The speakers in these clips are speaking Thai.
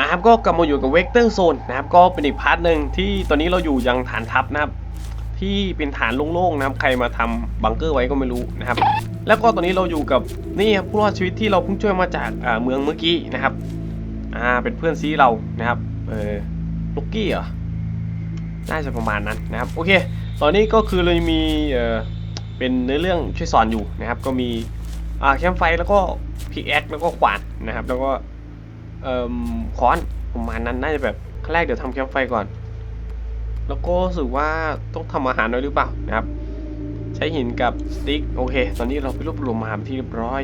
มาครับก็กลับมาอยู่กับเวกเตอร์โซนนะครับก็เป็นอีกพาร์ทหนึ่งที่ตอนนี้เราอยู่ยังฐานทัพนะครับ ที่เป็นฐานโล่งๆนะครับ ใครมาทำบังเกอร์ไว้ก็ไม่รู้นะครับ แล้วก็ตอนนี้เราอยู่กับนี่ครับผู้รอดชีวิตที่เราเพิ่งช่วยมาจากเมืองเมื่อกี้นะครับอ่าเป็นเพื่อนซีเรานะครับเออลูกกี้เหรอน่าจะประมาณนั้นนะครับโอเค ตอนนี้ก็คือเรามีเออเป็นเนื้อเรื่องช่วยสอนอยู่นะครับ ก็มีอ่าแคมไฟแล้วก็พิกแอคแล้วก็ขวานนะครับ แล้วก็ เอ่อค้อนประมาณนั้นน่าจะแบบขั้นแรกเดี๋ยวทำแคมป์ไฟก่อน แล้วก็รู้สึกว่าต้องทำอาหารด้วยหรือเปล่านะครับ ใช้หินกับสติ๊กโอเค ตอนนี้เราไปรวบรวมมาที่เรียบร้อย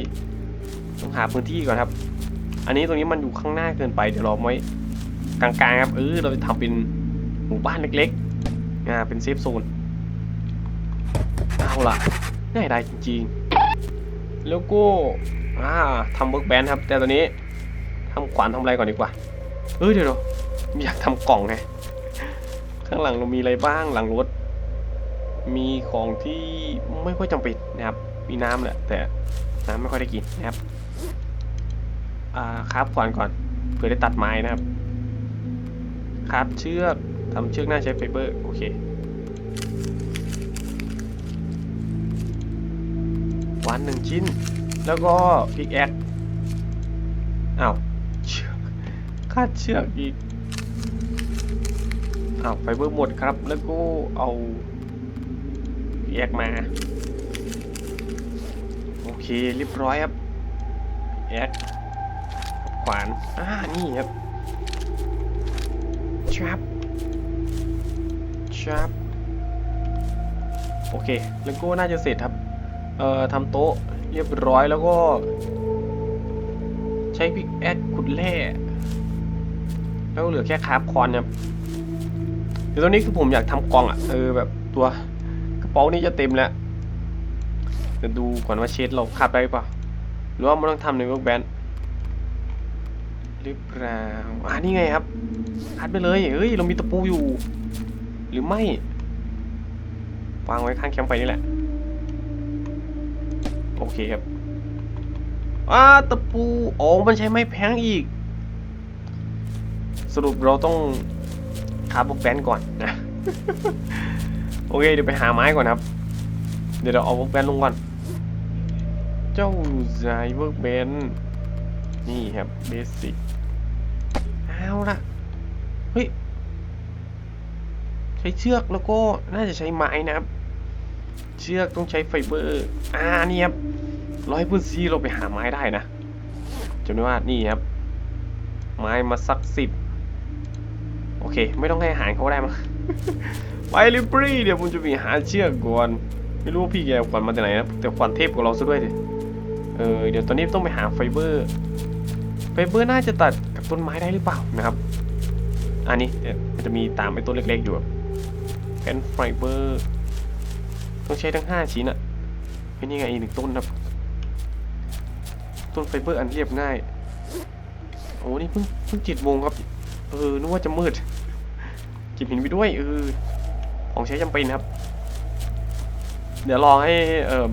ต้องหาพื้นที่ก่อนครับ อันนี้ตรงนี้มันอยู่ข้างหน้าเกินไปเดี๋ยวเราไว้กลางๆครับเออเราจะทำเป็นหมู่บ้านเล็กๆอ่าเป็นเซฟโซนเอาล่ะง่ายได้จริงๆ แล้วก็อ่าทำเวิร์กแบนครับ แต่ตอนนี้ ทำขวานทำอะไรก่อนดีกว่า เออเดี๋ยวๆอยากทำกล่องไง ข้างหลังเรามีอะไรบ้างหลังรถ มีของที่ไม่ค่อยจำเป็นนะครับ มีน้ำแหละแต่น้ำไม่ค่อยได้กินนะครับอ่าคราบขวานก่อนเพื่อได้ตัดไม้นะครับคราบเชือกทำเชือกหน้าใช้ไฟเบอร์โอเควันหนึ่งชิ้น แล้วก็พิกแอคาดเชือกอีกอ้าวไฟเบอร์หมดครับ แล้วก็เอาพิกมา โอเคเรียบร้อยครับพิกแอคขวานอ่านี่ครับชับชับโอเคแล้วก็น่าจะเสร็จครับ เอ่อทำโต๊ะเรียบร้อยแล้วก็ ใช้พิกแอดขุดแร่ แล้วเหลือแค่คราฟคอนครับเดี๋ยวตอนนี้คือผมอยากทำกล่องอะเออแบบตัวกระเป๋านี้จะเต็มแล้วเดี๋ยวดูก่อนว่าเชดเราคาบได้เปล่าหรือว่ามันต้องทำในเวิร์กแบนหรือเปล่าอ่านี่ไงครับพัดไปเลยเฮ้ยเรามีตะปูอยู่ หรือไม่วางไว้ข้างแคมป์ไฟนี่แหละ โอเคครับอ่าตะปูอ๋อมันใช้ไม้แพงอีก สรุปเราต้องคาบกแบนก่อนนะ โอเคเดี๋ยวไปหาไม้ก่อนครับ เดี๋ยวเราเอาบกแบนลงก่อน เจ้าใจเวิร์กแบนนี่ครับเบสิกเอาละเฮ้ย ใช้เชือกแล้วก็น่าจะใช้ไม้นะครับ เชือกต้องใช้ไฟเบอร์ อ่านี่ครับร้อยพื้นซีเราไปหาไม้ได้นะจำได้ว่านี่ครับ ไม้มาสักสิบ อเค ไม่ต้องให้อาหารเขาได้มั้งไปลิบรี่เดี๋ยวผมจะไปหาเชือกก่อน ไม่รู้ว่าพี่แกเอาขวัญมาจากไหนนะแต่ขวัญเทพกว่าเราซะด้วยดิเออเดี๋ยวตอนนี้ต้องไปหาไฟเบอร์ ไฟเบอร์น่าจะตัดกับต้นไม้ได้หรือเปล่านะครับ อันนี้เอ่อมันจะมีตามไอ้ต้นเล็กๆอยู่แผ่นไฟเบอร์ต้องใช้ทั้ง 5 ชิ้นอะเป็นยังไงอีกหนึ่งต้นครับ ต้นไฟเบอร์อันเรียบง่าย โอ้นี่เพิ่งเพิ่งจ็ดโมงครับ เออนึกว่าจะมืด เก็บหินไปด้วยเออของใช้จำเป็นครับ เดี๋ยวรองให้เอ่อ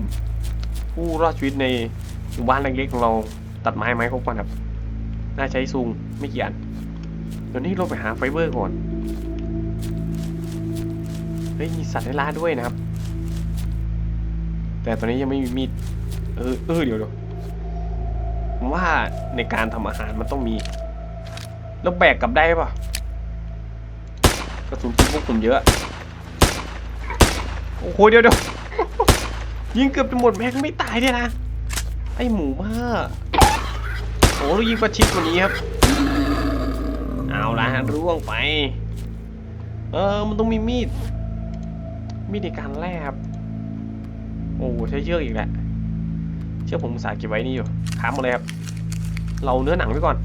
ผู้รอดชีวิตในหมู่บ้านเล็กๆของเราตัดไม้ไหมครบก่อนครับ น่าใช้ซูงไม่กี่อันเดี๋ยวนี้เราไปหาไฟเบอร์ก่อน เฮ้ยมีสัตว์ในร้าด้วยนะครับ แต่ตอนนี้ยังไม่มีมีด เออเออเดี๋ยวเดี๋ยวผมว่าในการทำอาหารมันต้องมี แล้วแบกกลับได้ปะ กระสุนปืนพวกผมเยอะ โอ้โหเดี๋ยวเดี๋ยวยิงเกือบจะหมดแม็กไม่ตายเนี่ยนะ ไอหมูบ้าโอ้เรายิงประชิดกว่านี้ครับ เอาละฮะร่วงไป เออมันต้องมีมีด มีดในการแล่ครับโอ้ใช้เชือกอีกแหละเชือกผมสาห์เก็บไว้นี่อยู่ค้ำมาเลยครับ เราเนื้อหนังไว้ก่อน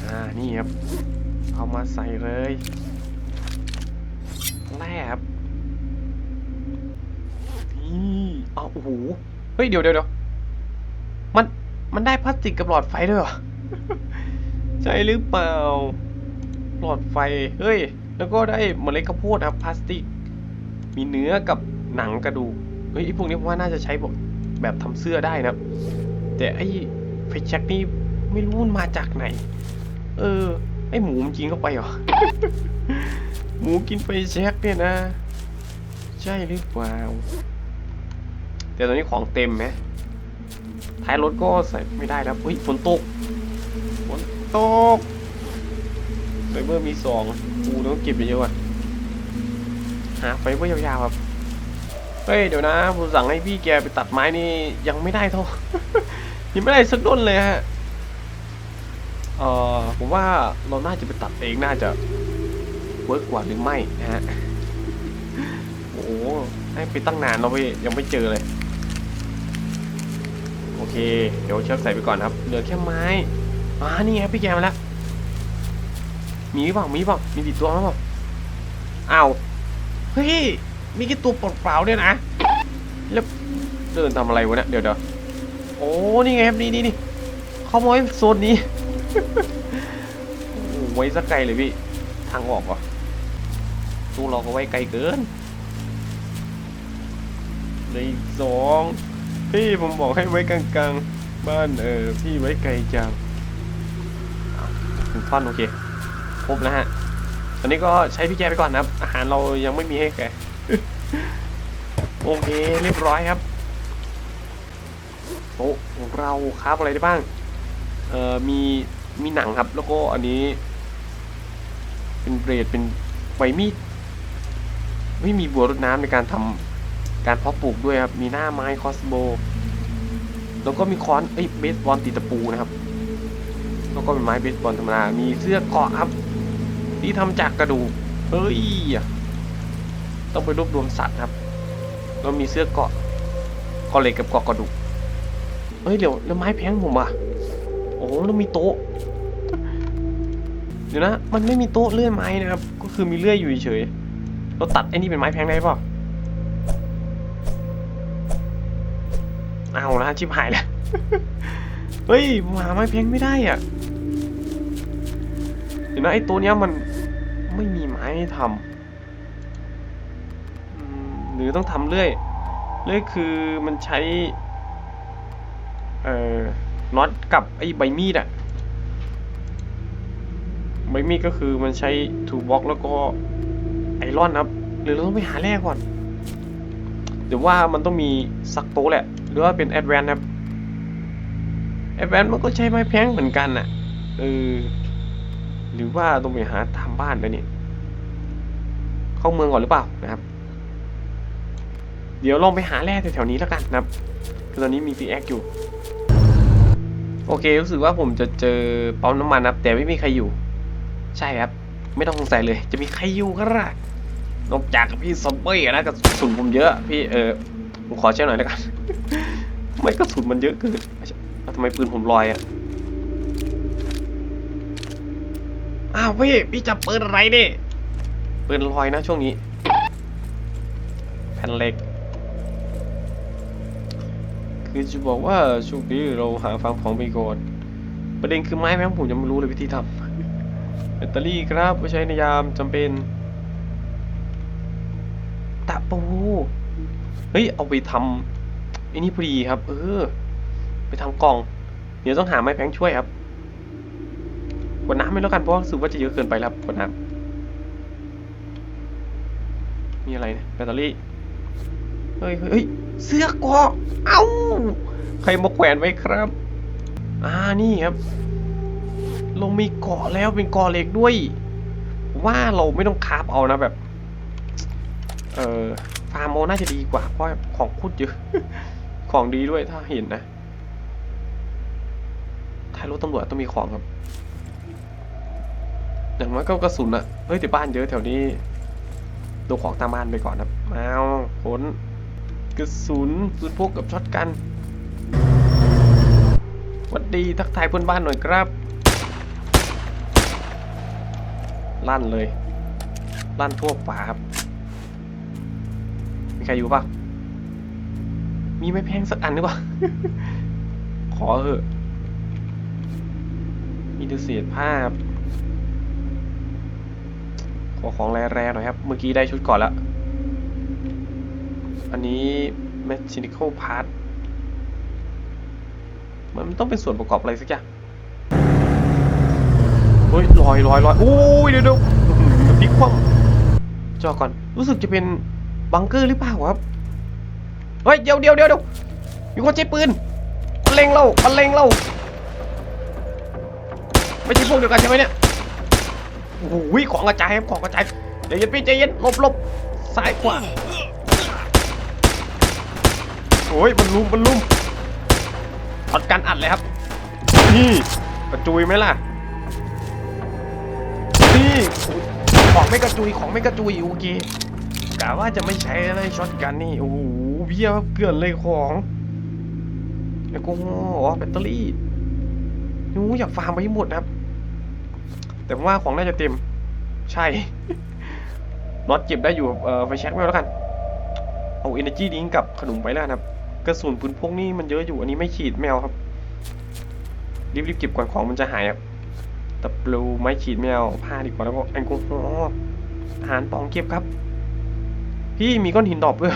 อ่า นี่ครับ เอามาใส่เลยแรบนี่เอาโอ้โห เฮ้ย เดี๋ยวเดี๋ยวเดี๋ยวมัน มันได้พลาสติกกับหลอดไฟด้วยเหรอ ใช่หรือเปล่า หลอดไฟ เฮ้ย แล้วก็ได้เมล็ดข้าวโพดครับพลาสติก มีเนื้อกับหนังกระดูก เฮ้ยไอพวกนี้ผมว่าน่าจะใช้แบบแบบทำเสื้อได้นะ แต่ไอ้ไฟแช็กนี่ไม่รู้มันมาจากไหน เออ ไอหมูมันกินเข้าไปเหรอ หมูกินไฟแช็กเนี่ยนะ ใช่หรือเปล่า แต่ตอนนี้ของเต็มไหมท้ายรถก็ใส่ไม่ได้แล้วเฮ้ยฝนตก ฝนตกไฟเบอร์มีสองกูต้องเก็บเยอะๆอะหาไฟเบอร์ยาวๆครับเฮ้ยเดี๋ยวนะผมสั่งให้พี่แกไปตัดไม้นี่ยังไม่ได้เท่ายังไม่ได้สักต้นเลยฮะ เอ่อผมว่าเราน่าจะไปตัดเองน่าจะเวิร์กกว่าหรือไม่นะฮะโอ้โหให้ไปตั้งนานเราไปยังไม่เจอเลย โอเค เดี๋ยวเชือกใส่ไปก่อนครับ เหลือแค่ไม้อ่านี่ไงพี่แกมาแล้ว มีหรือเปล่ามีหรือเปล่ามีติดตัวมั้ยเปล่าอ้าวเฮ้ยมีแค่ตัวเปล่าๆเนี่ยนะแล้วเดินทำอะไรวะเนี่ยเดี๋ยวเดี๋ยวโอ้นี่ไงครับนี่นี่นี่เข้ามาไว้โซนนี้ ไว้สักไกลเลยพี่ ทางออกวะตู้เราก็ไว้ไกลเกินเหลยสองพี่ผมบอกให้ไว้กลางๆ บ้านเออพี่ไว้ไกลจังถึงท่อนโอเคครบแล้วฮะตอนนี้ก็ใช้พี่แกไปก่อนนะครับ อาหารเรายังไม่มีให้แกโอเคเรียบร้อยครับโต๊ะของเราครับอะไรได้บ้าง เอ่อมี มีหนังครับ แล้วก็อันนี้ เป็นเบรดเป็นใบมีดไม่มีบัวรดน้ำในการทำการเพาะปลูกด้วยครับ มีหน้าไม้คอสโบ แล้วก็มีค้อนเอ้เบสบอลตีตะปูนะครับ แล้วก็เป็นไม้เบสบอลธรรมดา มีเสื้อเกาะครับ ที่ทำจากกระดูกเฮ้ย ต้องไปรวบรวมสัตว์ครับแล้วมีเสื้อเกาะกราะเหล็กกับเกาะกระดูกเฮ้ยเดี๋ยวแล้วไม้แพงผมอะ อ้แล้วมีโต๊ะ เดี๋ยวนะ มันไม่มีโต๊ะเลื่อยไม้นะครับ ก็คือมีเลื่อยอยู่เฉย เราตัดไอ้นี่เป็นไม้แพงได้ป่ะเอาละชิบหายแล้ว เฮ้ยผมหาไม้แพงไม่ได้อะ เดี๋ยวนะไอ้ตัวเนี้ยมันไม่มีไม้ให้ทำหรือต้องทำเรื่อย เรื่อยคือมันใช้ เอ่อ น็อตกับไอ้ใบมีดอะใบมีดก็คือมันใช้ทูบ็อกแล้วก็ไอรอนครับ หรือเราต้องไปหาแร่ก่อนเดี๋ยวว่ามันต้องมีสักโต๊ะแหละ หรือว่าเป็นแอดแวนครับแอดแวนมันก็ใช้ไม้แพงเหมือนกันน่ะเออหรือว่าต้องไปหาทำบ้านแล้วเนี่ยเข้าเมืองก่อนหรือเปล่านะครับ เดี๋ยวลองไปหาแร่แถวๆนี้แล้วกันนะครับคือตอนนี้มีพีแอคอยู่ โอเค รู้สึกว่าผมจะเจอปั๊มน้ำมันครับ แต่ไม่มีใครอยู่ ใช่ครับ ไม่ต้องสงสัยเลย จะมีใครอยู่ก็ได้นอกจากพี่ซอมเบ้ย์นะกระสุนผมเยอะ พี่เออผมขอเช่หน่อยแล้วกันไม่กระสุนมันเยอะเกินทำไมปืนผมลอยอะอ้าวพี่พี่จับปืนอะไรนี่ปืนลอยนะช่วงนี้ แผ่นเหล็ก คือจะบอกว่าช่วงนี้เราหาฟังของไปก่อนประเด็นคือไม้แม่งผมยังไม่รู้เลยวิธีทำแบตเตอรี่ครับไว้ใช้ในยามจำเป็นตะปูเฮ้ยเอาไปทำไอ้นี่พอดีครับ เออ ไปทำกล่อง เดี๋ยวต้องหาไม้แพงช่วยครับกดน้ำไม่แล้วกันเพราะว่ารู้สึกว่าจะเยอะเกินไปแล้วครับกดน้ำมีอะไรเนี่ยแบตเตอรี่ เฮ้ยเฮ้ยเสื้อเกราะเอ้า ใครมาแขวนไว้ครับ อ่า นี่ครับ เรามีเกาะแล้วเป็นเกาะเหล็กด้วย ว่าเราไม่ต้องคาฟเอานะแบบ เออฟาร์มโมน่าจะดีกว่า เพราะของพูดเยอะ ของดีด้วยถ้าเห็นนะท้ายรถตำรวจต้องมีของครับอย่างน้อยก็กระสุนอะเฮ้ยแต่บ้านเยอะแถวนี้ดูของตามบ้านไปก่อนครับมาขน กระสุนปืนพกกับช็อตกันวัดดีทักทายเพื่อนบ้านหน่อยครับ ลั่นเลย ลั่นทั่วป่าครับ มีใครอยู่ปะมีไม้แพงสักอันหรือเปล่า ขอเถอะ มีแต่เศษผ้าครับขอของแร่ๆหน่อยครับ เมื่อกี้ได้ชุดก่อนแล้ว อันนี้ mechanical part มันต้องเป็นส่วนประกอบอะไรสักอย่างเฮ้ยลอยลอยลอยโอ้ยเดี๋ยวเดี๋ยวพลิกคว่ำจอก่อน รู้สึกจะเป็นบังเกอร์หรือเปล่าครับ เฮ้ย เดี๋ยวเดี๋ยวเดี๋ยวเดี๋ยวมีคนใช้ปืนมันเล็งเรามันเล็งเราไม่ใช่พวกเดียวกันใช่ไหมเนี่ยโอ้โหของกระจายครับของกระจายใจเย็นพี่ใจเย็นหลบหลบซ้ายขวา โอ้ยมันลุมมันลุมถอดกันอัดเลยครับ นี่กระจุยไหมล่ะ นี่ของไม่กระจุยของไม่กระจุยโอเคกะว่าจะไม่ใช้อะไรช็อตกันนี่โอ้โหเบี้ยครับเกลื่อนเลยของแอลกอฮอล์อ๋อแบตเตอรี่โอ้อยากฟาร์มไปให้หมดนะครับ แต่ว่าของน่าจะเต็ม ใช่น็อตเก็บได้อยู่เออไฟแช็กไม่แล้วกัน เอา energy drink กับขนมไปแล้วครับ กระสุนปืนพกนี่มันเยอะอยู่อันนี้ไม่ฉีดไม่เอาครับรีบๆเก็บก่อนของมันจะหายครับตะปลูไม้ขีดไม่เอาผ้าดีกว่าแล้วก็แอลกอฮอล์อาหารปองเก็บครับ พี่มีก้อนหินดอบด้วย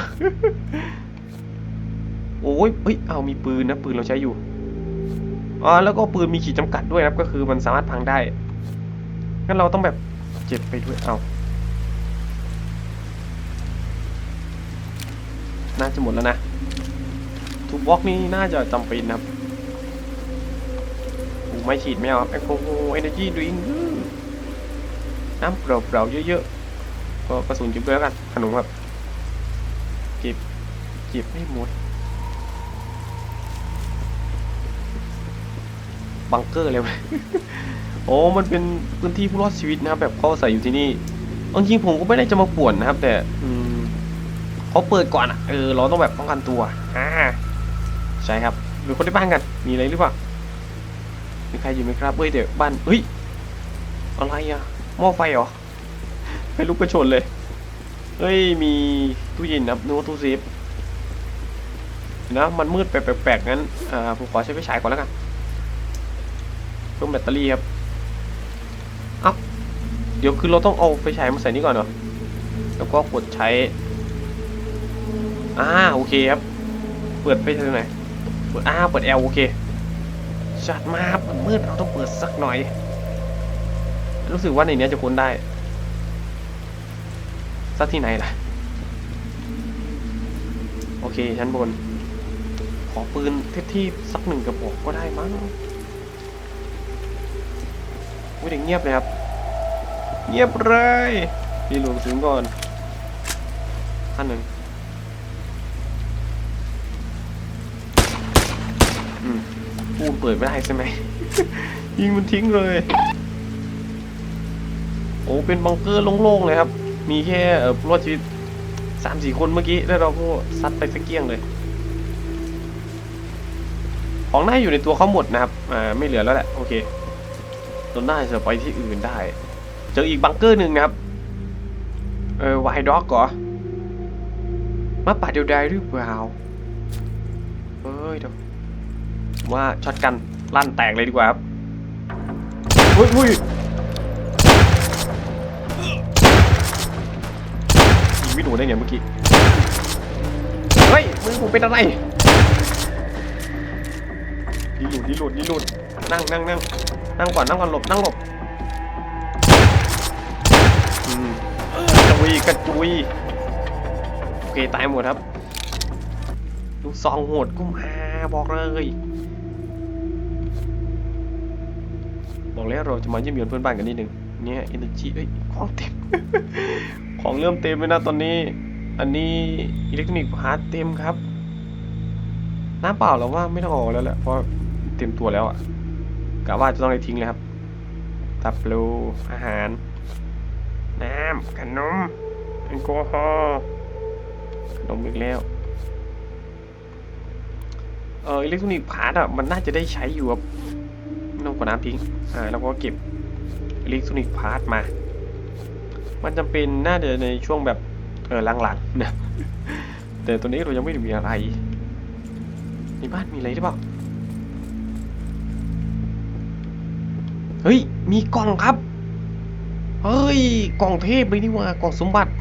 โอ้ยเอ้ยเอามีปืนนะปืนเราใช้อยู่อ๋อแล้วก็ปืนมีขีดจำกัดด้วยครับก็คือมันสามารถพังได้งั้นเราต้องแบบเจ็บไปด้วยเอาน่าจะหมดแล้วนะ ทูบ็อกนี่น่าจะจำเป็นนะครับไม่ฉีดไม่เอาครับแอลกอฮอล์เอเนจีดริงน้ำเปล่าๆเยอะๆก็กระสุนจิบด้วยกันขนมครับเก็บเก็บไม่หมดบังเกอร์เลยโอ้มันเป็นพื้นที่ผู้รอดชีวิตนะครับแบบเขาอาศัยอยู่ที่นี่เอาจริงผมก็ไม่ได้จะมาป่วนนะครับ แต่อืมเขาเปิดก่อนอะเออเราต้องแบบป้องกันตัวอ่า ใช่ครับหรือคนที่บ้านกัน มีอะไรหรือเปล่า มีใครอยู่ไหมครับเฮ้ยเดี๋ยวบ้านเฮ้ย อะไรอะหม้อไฟเหรอไม่ลุกกระชนเลย เฮ้ย มีตู้เย็นนะนึกว่าตู้เซฟเดี๋ยวนะมันมืดแปลกๆงั้น อ่า ผมขอใช้ไฟฉายก่อนแล้วกัน เพิ่มแบตเตอรี่ครับอ้าเดี๋ยวคือเราต้องเอาไฟฉายมาใส่นี่ก่อนเหรอ แล้วก็กดใช้ อ่า โอเคครับ เปิดไปทางไหน ปิดอ่าเปิด L โอเคจัดมาครับมันมืดเราต้องเปิดสักหน่อย รู้สึกว่าในเนี้ยจะค้นได้ สักที่ไหนล่ะ โอเคชั้นบน ขอปืนเทีบๆสักหนึ่งกระบอกก็ได้มั้งอุ้ยเด็กเงียบเลยครับ เงียบเลยรีโหลดถึงก่อนขั้นหนึ่ง ปูนเปิดไม่ได้ใช่ไหม ยิงมันทิ้งเลย โอ้เป็นบังเกอร์โล่งๆเลยครับ มีแค่เอ่อผู้รอดชีวิตสามสี่คนเมื่อกี้แล้วเราก็ซัดไปสักเกี้ยงเลย ของน่าอยู่ในตัวเขาหมดนะครับ อ่าไม่เหลือแล้วแหละโอเคเราน่าจะไปที่อื่นได้ เจออีกบังเกอร์หนึ่งนะครับ เออไวด็อกเหรอมาป่าเดียวดายหรือเปล่าเฮ้ยเดี๋ยว ว่าช็อตกันลั่นแตกเลยดีกว่าครับเฮ้ยเฮ้ยยิงไม่โดนได้ไงเมื่อกี้ เฮ้ย มือผมเป็นอะไรดีหลุดดีหลุดดีหลุดนั่งนั่งนั่งนั่งก่อนนั่งก่อนหลบนั่งหลบอืมกระจุยกระจุยโอเคตายหมดครับ ลูกซองโหดกุ้มหาบอกเลย แล้วเราจะมาเยี่ยมเยือนเพื่อนบ้านกันนิดนึงเนี่ยเอเนจีเอ้ยของเต็ม ของเริ่มเต็มเลยนะตอนนี้ อันนี้อิเล็กทรอนิกส์พาร์ทเต็มครับน้ำเปล่าเราว่าไม่ต้องออกแล้วแหละเพราะเต็มตัวแล้วอะกะว่าจะต้องได้ทิ้งเลยครับ ตับปลูอาหาร น้ำขนมแอลกอฮอล์ขนมอีกแล้วเอออิเล็กทรอนิกส์พาร์ทอะมันน่าจะได้ใช้อยู่ครับ ต้องกดน้ำทิ้ง อ่า แล้วก็เก็บอิเล็กทรอนิกส์พาร์ทมา มันจำเป็นน่าจะในช่วงแบบเออหลังๆนะ แต่ตัวนี้เรายังไม่มีอะไร ในบ้านมีอะไรหรือเปล่า เฮ้ย มีกล่องครับ เฮ้ย กล่องเทพเลยนี่ว่ากล่องสมบัติ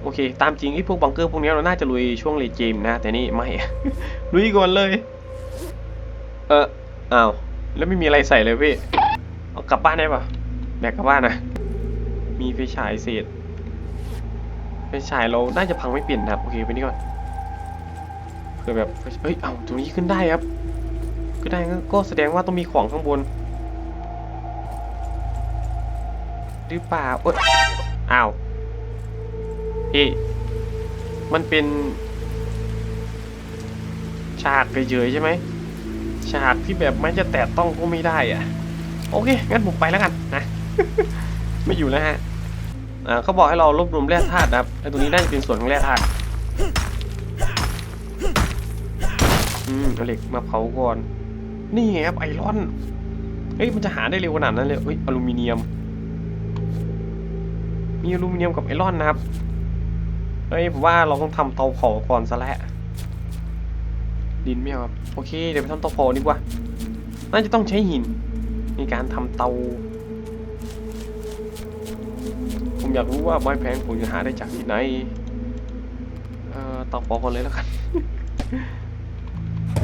โอ เค ตามจริงไอ้พวกบังเกอร์พวกนี้เราน่าจะลุยช่วงเลทเกมนะ แต่นี่ไม่ ลุยก่อนเลย เอออ้าว แล้วไม่มีอะไรใส่เลยพี่ เอากลับบ้านได้ปะแบกกลับบ้านนะ มีไฟฉายเศษไฟฉายเรา น่าจะพังไม่เปลี่ยนนะครับ โอเคไปนี่ก่อนเผื่อแบบ เฮ้ย เอาตรงนี้ขึ้นได้ครับ ขึ้นได้ก็แสดงว่าต้องมีของข้างบนหรือเปล่าเอ้ยอ้าว เอ๊ะมันเป็น ฉากเฉยๆใช่ไหมฉากที่แบบไม่จะแตะต้องก็ไม่ได้อะ โอเค งั้นผมไปแล้วกันนะ ไม่อยู่แล้วฮะอ่าเขาบอกให้เรารวบรวมแร่ธาตุนะครับไอ้ตรงนี้น่าจะเป็นส่วนของแร่ธาตุอืมเอาเหล็กมาเผาก่อน นี่ไงครับไอรอนเฮ้ยมันจะหาได้เร็วขนาดนั้นเลยเฮ้ยอลูมิเนียม มีอลูมิเนียมกับไอรอนนะครับ เฮ้ยผมว่าเราต้องทำเตาเผาก่อนซะแล้วดินไม่เอาครับโอเค เดี๋ยวไปทำเตาเผาดีกว่า น่าจะต้องใช้หิน ในการทำเตา ผมอยากรู้ว่าไม้แพงผมจะหาได้จากที่ไหนเอ่อเตาเผาก่อนเลยแล้วกัน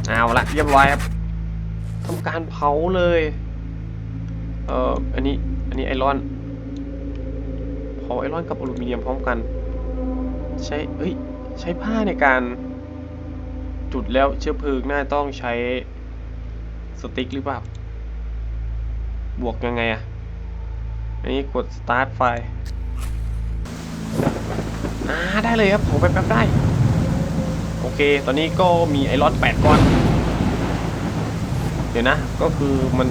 เอาละเรียบร้อยครับทำการเผาเลย เอ่ออันนี้อันนี้ไอรอนเผาไอรอนกับอลูมิเนียมพร้อมกัน ใช้เฮ้ยใช้ผ้าในการจุดแล้วเชื้อเพลิงน่าต้องใช้สติ๊กหรือเปล่า บวกยังไงอะอันนี้กด start ไฟอ่าได้เลยครับผมไปแป๊บๆได้ โอเค ตอนนี้ก็มีไอรอน8ก้อน เดี๋ยวนะ ก็คือมัน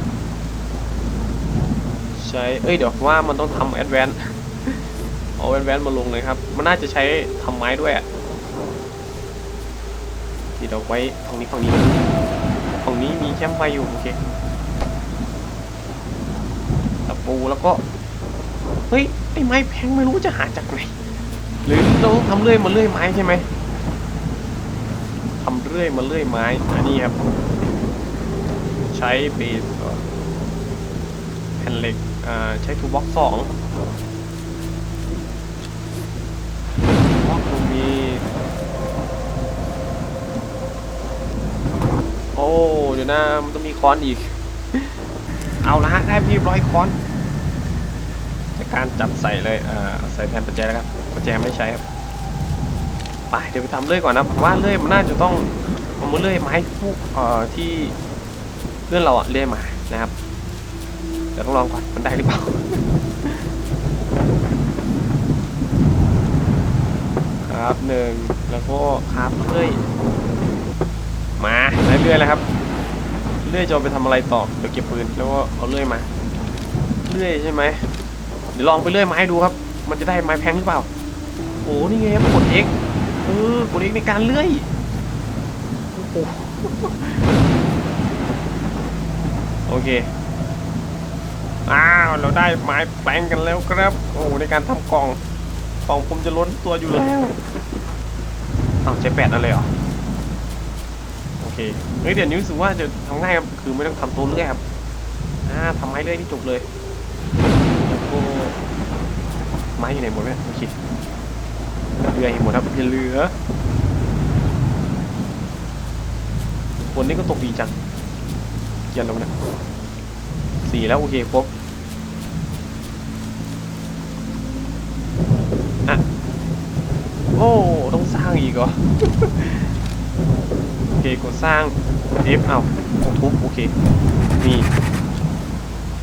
ใช้ เอ้ย เดี๋ยวว่ามันต้องทำแอดแวน เอาแอดแวนมาลงเลยครับ มันน่าจะใช้ทำไม้ด้วยอะเดี๋ยวไว้ฝั่งนี้ฝั่งนี้ฝั่งนี้มีแคมไฟอยู่โอเคตะปูแล้วก็ เฮ้ยไอ้ไม้แพงไม่รู้จะหาจากไหนหรือเราต้องทำเลื่อยมาเลื่อยไม้ใช่ไหมทำเลื่อยมาเลื่อยไม้อันนี้ครับ ใช้เบสแผ่นเหล็กอ่าใช้ทูบ็อกสอง โอ้เดี๋ยวนะมันต้องมีค้อนอีก เอาละฮะได้เรียบร้อยค้อนจากการจับใส่เลยอ่าใส่แทนประแจแล้วครับประแจไม่ใช้ครับไปเดี๋ยวไปทำเลื่อยก่อนนะผมว่าเลื่อยมันน่าจะต้องเอามาเลื่อยไม้พวกเอ่อที่เพื่อนเราอะเลื่อยมานะครับเดี๋ยวต้องลองก่อนมันได้หรือเปล่าครับหนึ่งแล้วก็ครับเลื่อย มาเรื่อยๆเลยครับเลื่อยจะเอาไปทำอะไรต่อเดี๋ยวเก็บปืนแล้วก็เอาเลื่อยมาเลื่อยใช่ไหมเดี๋ยวลองไปเลื่อยไม้ดูครับ มันจะได้ไม้แพงหรือเปล่าโอ้นี่ไงครับกด X เออกด X ในการเลื่อยโอ้โหโอเคอ้าวเราได้ไม้แปลงกันแล้วครับ โอ้ในการทำกล่องกล่องผมจะล้นตัวอยู่แล้วอ้าวใช้แปดอะไรเหรอโอ เคเฮ้ยเดี๋ยวนี้รู้สึกว่าจะทำง่ายครับคือไม่ต้องทำตัวเรื่อยครับอ่าทำไม้เรื่อยที่จบเลยแล้วก็ไม้อยู่ไหนหมดเนี่ยโอเคเรือเห็นหมดครับอย่าเหลือฝนนี่ก็ตกดีจังเย็นแล้วนะสี่แล้วโอเคครบอะโอ้ต้องสร้างอีกเหรอ กดสร้าง F เอาต้องทุบโอเค นี่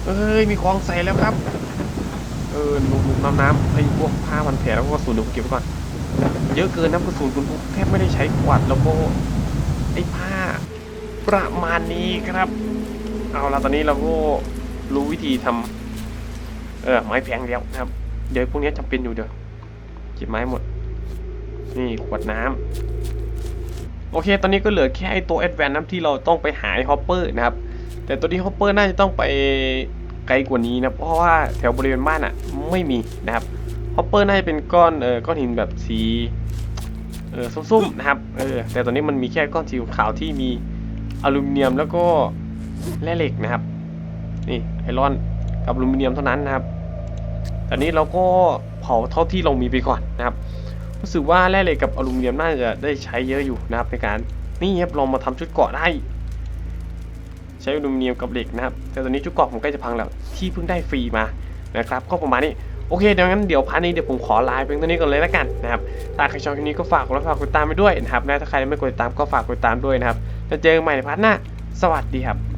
เอ้ย มีของใส่แล้วครับ เออหนุ่มน้ำน้ำไอ้พวกผ้าพันแผลแล้วก็กระสุนเดี๋ยวเก็บไว้ก่อน เยอะเกินนะกระสุนคุณแทบไม่ได้ใช้กวาดแล้วก็ไอ้ผ้าประมาณนี้ครับ เอาละตอนนี้เราก็รู้วิธีทำเออไม้แพงแล้วนะครับ เดี๋ยวพวกนี้จำเป็นอยู่เดี๋ยวเก็บไม้หมด นี่ขวดน้ำ โอเค ตอนนี้ก็เหลือแค่ไอตัวแอดแวนน้ำที่เราต้องไปหาไอฮอปเปอร์นะครับ แต่ตัวนี้ฮอปเปอร์น่าจะต้องไปไกลกว่านี้นะ เพราะว่าแถวบริเวณบ้านอะไม่มีนะครับฮอปเปอร์น่าจะเป็นก้อนเออก้อนหินแบบสีเออส้มๆนะครับ เออ แต่ตอนนี้มันมีแค่ก้อนสีขาวที่มีอลูมิเนียมแล้วก็แร่เหล็กนะครับ นี่ไอรอนกับอลูมิเนียมเท่านั้นนะครับ ตอนนี้เราก็เผาเท่าที่เรามีไปก่อนนะครับ รู้สึกว่าแร่เหล็กกับอลูมิเนียมน่าจะได้ใช้เยอะอยู่นะครับในการนี่ครับลองมาทำชุดเกาะได้ ใช้อลูมิเนียมกับเหล็กนะครับแต่ตอนนี้ชุดเกาะผมใกล้จะพังแล้วที่เพิ่งได้ฟรีมานะครับก็ประมาณนี้โอเคดี๋ยวงั้นเดี๋ยวพาร์ทนี้เดี๋ยวผมขอไลน์เพียงเท่านี้ก่อนเลยละกันนะครับถ้าใครชอบคลิปนี้ก็ฝากกดไลค์ฝากกดติดตามไปด้วยนะครับและถ้าใครไม่กดติดตามก็ฝากกดติดตามด้วยนะครับแล้วเจอกันใหม่ในพาร์ทหน้า สวัสดีครับ